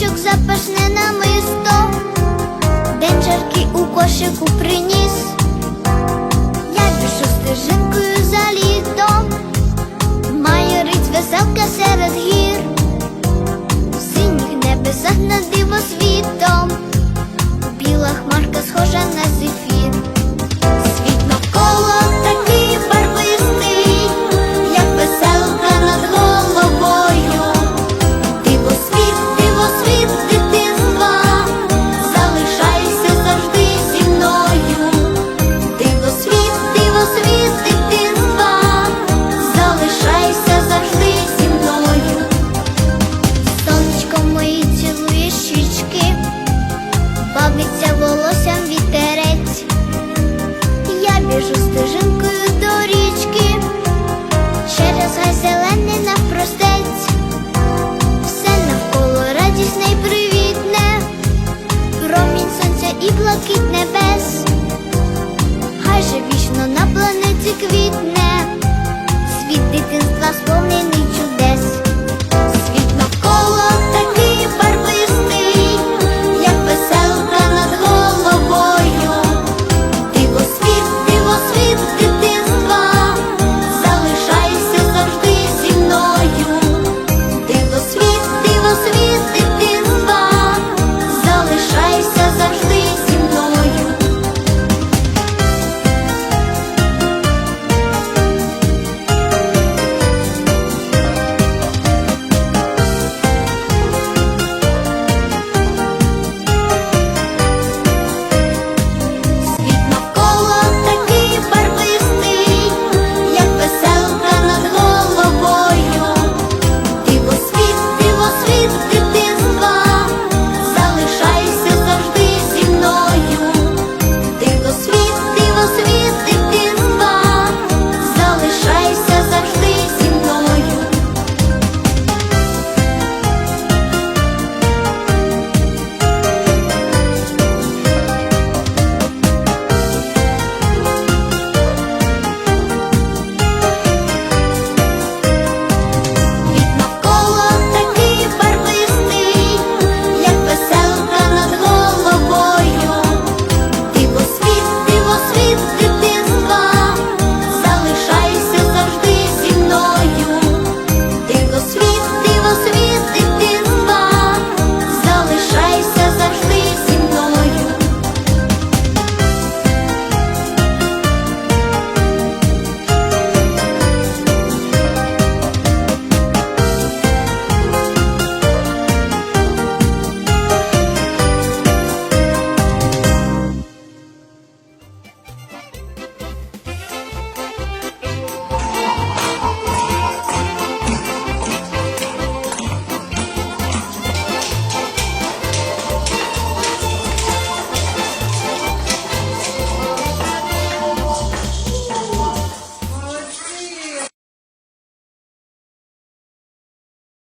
Квіточок запашне на мисто, день жаркий у кошику приніс, я пішу стежинкою за літом, має рить веселка. Блакить небес. Хай же вічно на планеті квітне.